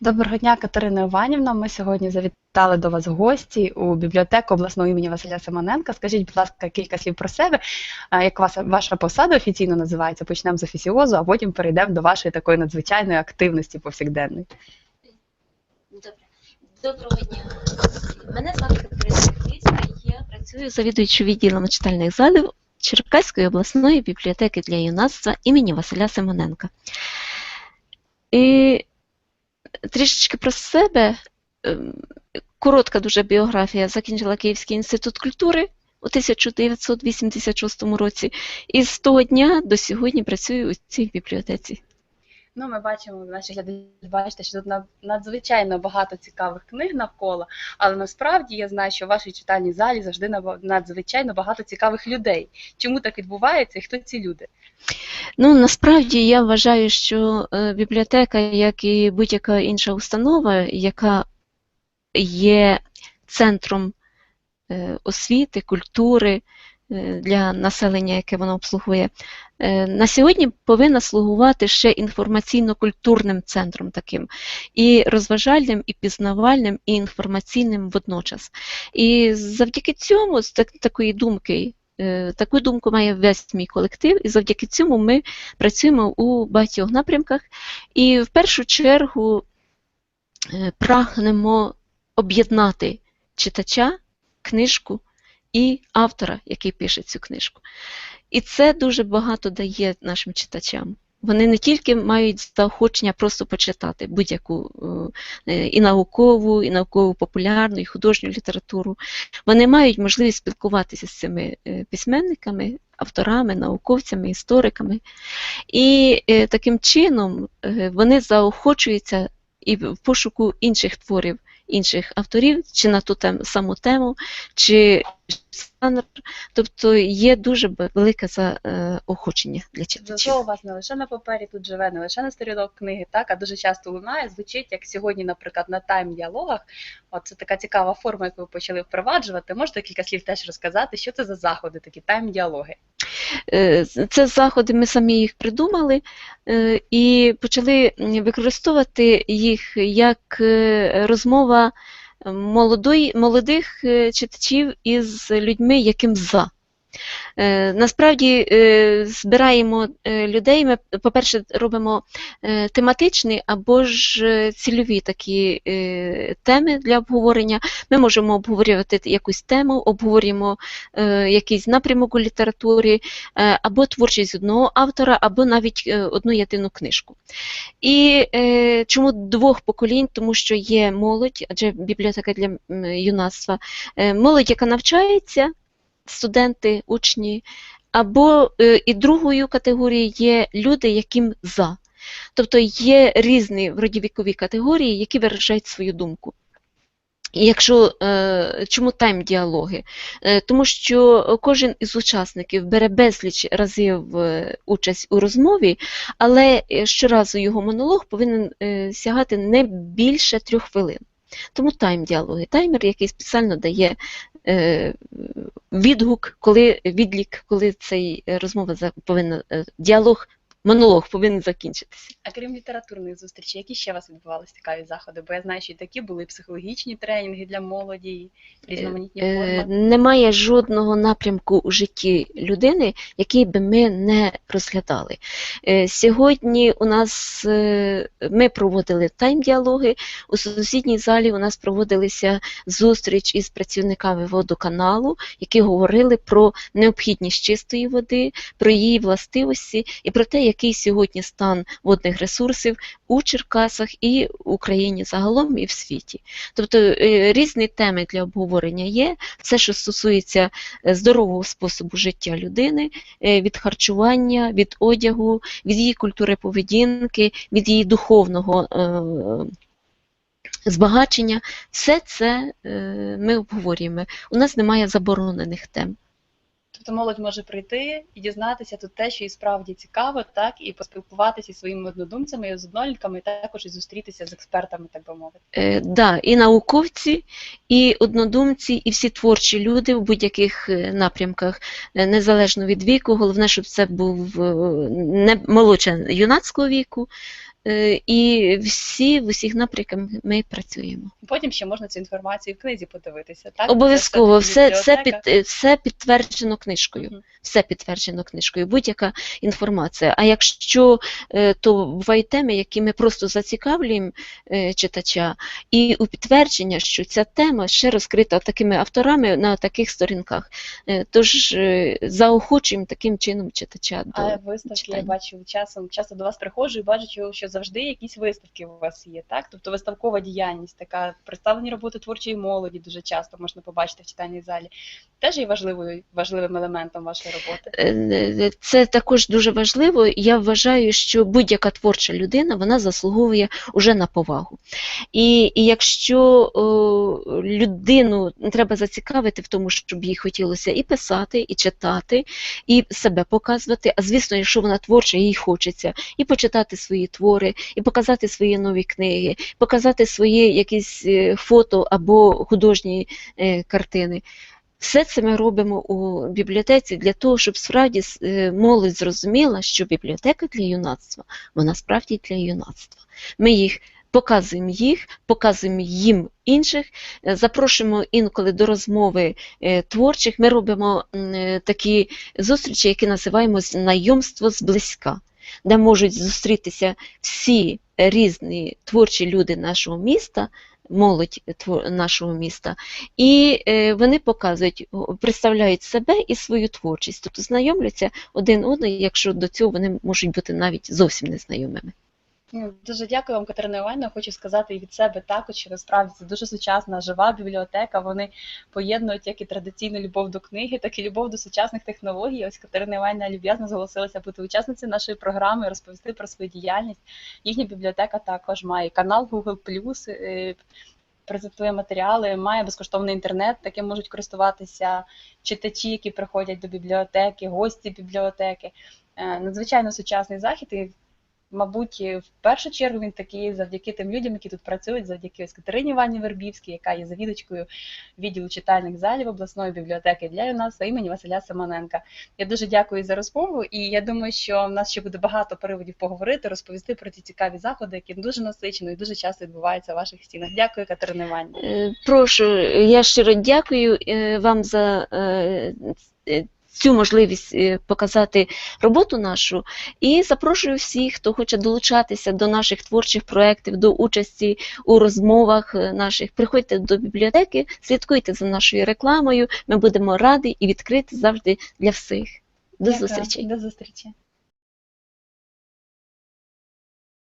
Доброго дня, Катерина Іванівна. Ми сьогодні завітали до вас гості у бібліотеку обласного імені Василя Симоненка. Скажіть, будь ласка, кілька слів про себе. Як вас ваша посада офіційно називається? Почнемо з офісіозу, а потім перейдемо до вашої такої надзвичайної активності повсякденної. Добре. Доброго дня. Мене звати Катерина Михайлівська, я працюю завідуючою відділом читальних залів Черкаської обласної бібліотеки для юнацтва імені Василя Симоненка. І трішечки про себе. Ем, Коротка дуже біографія. Закінчила Київський інститут культури у 1986 році, і з того дня до сьогодні працюю у цій бібліотеці. Ну, ми бачимо, наші глядачі бачите, що тут надзвичайно багато цікавих книг навколо, але насправді я знаю, що в вашій читальній залі завжди надзвичайно багато цікавих людей. Чому так відбувається і хто ці люди? Ну, насправді я вважаю, що е, бібліотека, як і будь-яка інша установа, яка є центром е, освіти, культури для населення, яке вона обслугує, е, на сьогодні повинна слугувати ще інформаційно-культурним центром таким, і розважальним, і пізнавальним, і інформаційним водночас. І завдяки цьому, з так- такої думки, е, таку думку має весь мій колектив, і завдяки цьому ми працюємо у багатьох напрямках. І в першу чергу е, прагнемо об'єднати читача, книжку і автора, який пише цю книжку. І це дуже багато дає нашим читачам. Вони не тільки мають заохочення просто почитати будь-яку е, і наукову, і наукову популярну, і художню літературу. Вони мають можливість спілкуватися з цими е, письменниками, авторами, науковцями, істориками. І е, таким чином вони заохочуються і в пошуку інших творів, інших авторів, чи на ту тем, саму тему, чи жанр. Тобто є дуже велике заохочення для читачів. Зато у вас не лише на папері тут живе, не лише на сторінок книги, так, а дуже часто лунає, звучить, як сьогодні, наприклад, на тайм-діалогах. От це така цікава форма, яку ви почали впроваджувати. Можете кілька слів теж розказати, що це за заходи, такі тайм-діалоги? Е, Це заходи, ми самі їх придумали е, і почали використовувати їх як е, розмова молодих читачів із людьми, яким за. Е, Насправді е, збираємо е, людей. Ми, по-перше, робимо тематичні або ж цільові такі теми для обговорення. Ми можемо обговорювати якусь тему, обговорюємо якийсь напрямок у літературі, або творчість одного автора, або навіть одну єдину книжку. І чому двох поколінь? Тому що є молодь, адже бібліотека для юнацтва, молодь, яка навчається, студенти, учні, або е, і другою категорією є люди, яким за. Тобто є різні вроді вікові категорії, які виражають свою думку. І якщо е, чому тайм-діалоги? Е, тому що кожен із учасників бере безліч разів участь у розмові, але щоразу його монолог повинен сягати не більше трьох хвилин. Тому тайм-діалоги. Таймер, який спеціально дає відгук, коли відлік, коли цей е, розмова повинна, е, діалог, монолог повинен закінчитися. А крім літературних зустрічей, які ще у вас відбувалися цікаві заходи? Бо я знаю, що і такі були і психологічні тренінги для молоді, і різноманітні Е, форми. Немає жодного напрямку у житті людини, який би ми не розглядали. Е, Сьогодні у нас е, ми проводили тайм-діалоги. У сусідній залі у нас проводилися зустріч із працівниками водоканалу, які говорили про необхідність чистої води, про її властивості і про те, який сьогодні стан водних ресурсів у Черкасах і в Україні загалом і в світі. Тобто е, різні теми для обговорення є. Все, що стосується е, здорового способу життя людини, е, від харчування, від одягу, від її культури поведінки, від її духовного збагачення, все це ми обговорюємо. У нас немає заборонених тем. Тобто молодь може прийти і дізнатися тут те, що їй справді цікаво, так, і поспілкуватися зі своїми однодумцями, з однолітками, і також і зустрітися з експертами, так би мовити. Е, да, і науковці, і однодумці, і всі творчі люди в будь-яких е, напрямках, е, незалежно від віку. Головне, щоб це був е, не молодше юнацького віку, і всі в усіх напрямках ми працюємо. Потім ще можна цю інформацію в книзі подивитися. Так? Обов'язково все, все, під, е, все підтверджено книжкою. Мгм. Все підтверджено книжкою, будь-яка інформація. А якщо е, то бувають теми, які ми просто зацікавлюємо е, читача, і у підтвердження, що ця тема ще розкрита такими авторами на таких сторінках. Е, Тож е, заохочуємо таким чином читача до А виставки я бачу часом, часто до вас приходжу і бачу, що завжди якісь виставки у вас є, так? Тобто виставкова діяльність, така представлені роботи творчої молоді дуже часто можна побачити в читальній залі. Теж є важливою важливим елементом вашої роботи. Е, Це також дуже важливо. Я вважаю, що будь-яка творча людина вона заслуговує уже на повагу. І, і якщо о, людину треба зацікавити в тому, щоб їй хотілося і писати, і читати, і себе показувати. А звісно, якщо вона творча, їй хочеться і почитати свої твори, і показати свої нові книги, показати свої якісь е, фото або художні е, картини. Все це ми робимо у бібліотеці для того, щоб справді е, молодь зрозуміла, що бібліотека для юнацтва, вона справді для юнацтва. Ми їх показуємо їх, показуємо їм інших, запрошуємо інколи до розмови творчих. Ми робимо такі зустрічі, які називаємо знайомство зблизька, де можуть зустрітися всі різні творчі люди нашого міста, молодь нашого міста, і е, вони показують, представляють себе і свою творчість, тобто знайомляться один одного, якщо до цього вони можуть бути навіть зовсім незнайомими. Дуже дякую вам, Катерина Іванівна. Хочу сказати і від себе також, що насправді це дуже сучасна, жива бібліотека. Вони поєднують як і традиційну любов до книги, так і любов до сучасних технологій. Ось Катерина Іванівна люб'язно зголосилася бути учасницею нашої програми, розповісти про свою діяльність. Їхня бібліотека також має канал Google+, е, презентує матеріали, має безкоштовний інтернет, таким можуть користуватися читачі, які приходять до бібліотеки, гості бібліотеки. Е, Надзвичайно сучасний захід. І Мабуть, в першу чергу він такий завдяки тим людям, які тут працюють, завдяки ось Катерині Івані Вербівській, яка є завідувачкою відділу читальних залів обласної бібліотеки для юнацтва імені Василя Семененка. Я дуже дякую за розмову, і я думаю, що в нас ще буде багато приводів поговорити, розповісти про ці цікаві заходи, які дуже насичено і дуже часто відбуваються в ваших стінах. Дякую, Катерина Іванівна. Е, Прошу, я щиро дякую е, вам за е, е, цю можливість е, показати роботу нашу і запрошую всіх, хто хоче долучатися до наших творчих проєктів, до участі у розмовах е, наших. Приходьте до бібліотеки, слідкуйте за нашою рекламою. Ми будемо раді і відкриті завжди для всіх. До Дякую. зустрічі. До зустрічі.